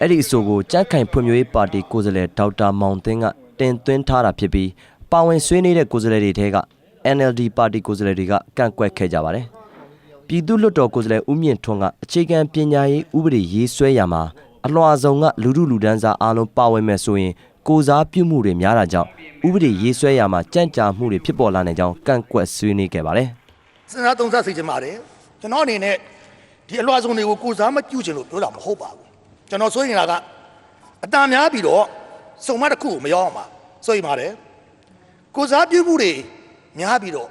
အဲ့ဒီအဆိုကိုကြက်ခိုင်ဖွံ့ဖြိုးရေးပါတီကိုယ်စားလှယ်ဒေါက်တာမောင်သင်းကတင်သွင်းထားတာဖြစ်ပြီးပါဝင်ဆွေးနွေးတဲ့ကိုယ်စားလှယ်တွေထဲက NLD ပါတီကိုယ်စားလှယ်တွေကကန့်ကွက်ခဲ့ကြပါတယ်ပြည်သူ့လွှတ်တော်ကိုယ်စားလှယ်ဦးမြင့်ထွန်းကအခြေခံပညာရေးဥပဒေရေးဆွဲရမှာအလွှာစုံကလူမှုလူဒန်းစားအားလုံးပါဝင်မယ်ဆိုရင်ကိုစားပြုမှုတွေများတာကြောင့်ဥပဒေရေးဆွဲရမှာကြန့်ကြာမှုတွေဖြစ်ပေါ်လာနိုင်ကြောင်းကန့်ကွက်ဆွေးနွေးခဲ့ပါတယ်စဉ်းစားသုံးသပ်သိချင်ပါတယ်ကျွန်တော်အနေနဲ့ဒီအလွှာဆုံးတွေကိုကိုစားမပြုချင်လို့ပြောတာမဟုတ်ပါဘူး ကျွန်တော်ဆိုရင်လာကအတန်များပြီးတော့စုံမတစ်ခုကိုမရောက်အောင်ပါဆိုရင်ပါတယ်ကိုစားပြုမှုတွေများပြီးတော့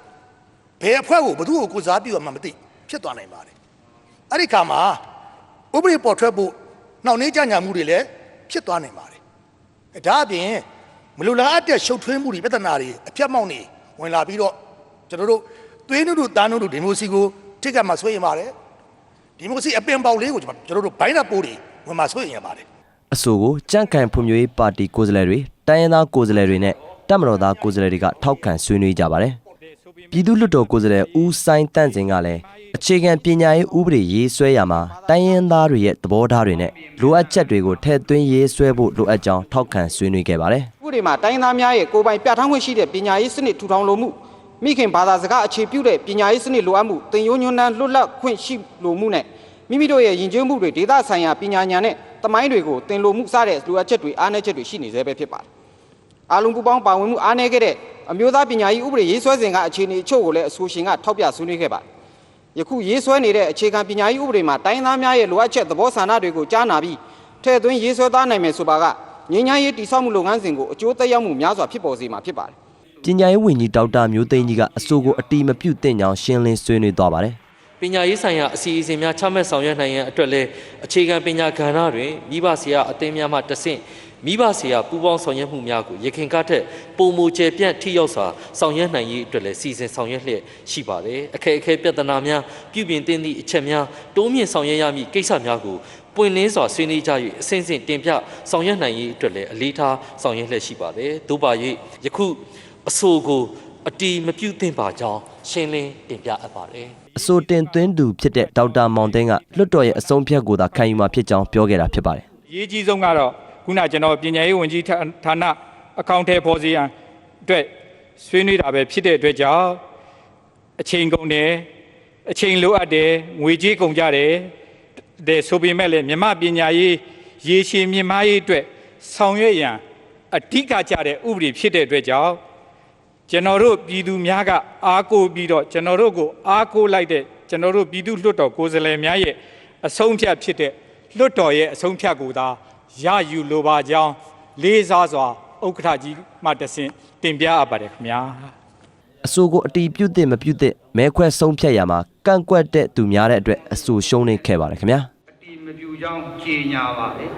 ဘယ်အဖွဲ့ကိုဘယ်သူ့ကိုကိုစားပြုရမှမသိဖြစ်သွားနိုင်ပါတယ်အဲ့ဒီခါမှာဥပဒေပေါ်ထွက်ဖို့နှောင့်နှေးကြညာမှုတွေလည်းဖြစ်သွားနိုင်ပါတယ်ဒါအပြင်မလိုလားအပ်တဲ့ရှုပ်ထွေးမှုတွေပြဿနာတွေအပြတ်မောက်နေဝင်လာပြီးတော့ကျွန်တော်တို့သွေးနုတို့တားနုတို့ဒီမိုစီကိုထိတ်ကမှဆွေးရင်ပါတယ်ဒီမိုစီအပင်ပေါက်လေးကိုကျွန်တော်တို့ဘိုင်းနာပိုးတွေ ဝင်မှဆွေးရင်ပါတယ်အဆိုကိုကြန့်ခိုင်ဖွံ့ဖြိုးရေးပါတီကိုယ်စားလှယ်တွေတိုင်းရင်းသားကိုယ်စားလှယ်တွေနဲ့တပ်မတော်သားကိုယ်စားလှယ်တွေကထောက်ခံဆွေးနွေးကြပါတယ်။ပြည်သူ့လွှတ်တော်ကိုယ်စားလှယ်ဦးဆိုင်တန့်စင်ကလည်းအခြေခံပညာရေးဥပဒေရေးဆွဲရမှာတိုင်းရင်းသားတွေရဲ့သဘောထားတွေနဲ့လိုအပ်ချက်တွေကိုထည့်သွင်းရေးဆွဲဖို့လိုအပ်ကြောင်းထောက်ခံဆွေးနွေးခဲ့ပါတယ်ဥပဒေမှာတိုင်းသားများရဲ့ကိုယ်ပိုင်ပြဋ္ဌာန်းခွင့်ရှိတဲ့ပညာရေးစနစ်ထူထောင်လိုမှုမိခင်ဘာသာစကားအခြေပြုတဲ့ပညာရေးစနစ်လိုအပ်မှုသင်ရိုးညွှန်းတမ်းလွတ်လပ်ခွင့်ရှိလိုမှုနဲ့ မိမိတို့ရဲ့ယဉ်ကျေးမှုတွေဒေသဆိုင်ရာပညာဉာဏ်နဲ့တမိုင်းတွေကိုသင်လိုမှုစတဲ့လိုအပ်ချက်တွေအားနည်းချက်တွေရှိနေသေးပဲဖြစ်ပါတယ်။အားလုံးပူးပေါင်းပါဝင်မှုအားနည်းခဲ့တဲ့အမျိုးသားပညာရေးဥပဒေရေးဆွဲစဉ်ကအခြေအနေအချို့ကိုလည်းအဆိုရှင်ကထောက်ပြဆွေးနွေးခဲ့ပါတယ်။ယခုရေးဆွဲနေတဲ့အခြေခံပညာရေးဥပဒေမှာတိုင်းသားများရဲ့လိုအပ်ချက်သဘောဆန္ဒတွေကိုကြားနာပြီးထည့်သွင်းရေးဆွဲသားနိုင်မယ်ဆိုပါကငြိမ်းချမ်းရေးတည်ဆောက်မှုလုပ်ငန်းစဉ်ကိုအကျိုးသက်ရောက်မှုများစွာဖြစ်ပေါ်စေမှာဖြစ်ပါတယ်။ပညာရေးဝန်ကြီးဒေါက်တာမျိုးသိန်းကြီးကအဆိုကိုအတိမပြုတ်တင်ကြောင်းရှင်းလင်းဆွေးနွေးသွားပါတယ်။ပ ညာရေးဆိုင်ရာအစီအစဉ်များချမှတ်ဆောင်ရွက်နိုင်ရန်အတွက်လည်းအခြေခံပညာကဏ္ဍတွင်မိဘဆရာအသင်းများမှတဆင့်မိဘဆရာပူးပေါင်းဆောင်ရွက်မှုများကိုရခင်ကထက်ပုံမူကျယ်ပြန့်ထိရောက်စွာဆောင်ရွက်နိုင်ရေးအတွက်လည်းစီစဉ်ဆောင်ရွက်လျက်ရှိပါတယ်အခက်အခဲပြဿနာများပြုပြင်သင့်သည့်အချက်များတိုးမြင့်ဆောင်ရွက်ရမည့်ကိစ္စများကိုပွင့်လင်းစွာဆွေးနွေးကြ၍အစဉ်စဉ်တင်ပြဆောင်ရွက်နိုင်ရေးအတွက်လည်းအလေးထားဆောင်ရွက်လျက်ရှိပါတယ်သို့ပါ၍ယခုအဆိုကို အတီမပြုတ်သင့်ပါကြောင်းရှင်းလင်းတင်ပြအပ်ပါတယ်အဆိုတင်သွင်းသူဖြစ်တဲ့ဒေါက်တာမောင်သိန်းကလွှတ်တော်ရဲ့အဆုံးဖြတ်ကိုသာခံယူမှာဖြစ်ကြောင်းပြောခဲ့တာဖြစ်ပါတယ်အရေးကြီးဆုံးကတော့ခုနကျွန်တော်ပညာရေးဝန်ကြီးဌာဌာနအကောင့်ထဲပေါ်စီရန်အတွက်ဆွေးနွေးတာပဲဖြစ်တဲ့အတွက်ကြောင့်အချိန်ကုန်တယ်အချိန်လိုအပ်တယ်ငွေကြေးကုန်ကြတယ်တဲ့ဆိုပေမဲ့လည်းမြမပညာရေးရေရှည်မြင့်မားရေးအတွက်ဆောင်ရွက်ရန်အဓိကကြတဲ့ဥပဒေဖြစ်တဲ့အတွက်ကြောင့် ကျွန်တော်တို့ပြည်သူများကအားကိုးပြီးတော့ကျွန်တော်တို့ကိုအားကိုးလိုက်တဲ့ကျွန်တော်တို့ပြည်သူလွှတ်တော်ကိုယ်စားလှယ်များရဲ့အဆုံးဖြတ်ဖြစ်တဲ့လွှတ်တော်ရဲ့အဆုံးဖြတ်ကိုသာရယူလိုပါကြောင်းလေးစားစွာဥက္ကဋ္ဌကြီးမှတဆင့်တင်ပြအပ်ပါတယ်ခင်ဗျာအဆိုကိုအတီးပြုတ်တဲ့မပြုတ်တဲ့မဲခွဲဆုံးဖြတ်ရမှာကန့်ကွက်တဲ့သူများတဲ့အတွက်အဆိုရှုံးနေခဲ့ပါတယ်ခင်ဗျာအတီမပြူကြောင်းကြေညာပါတယ်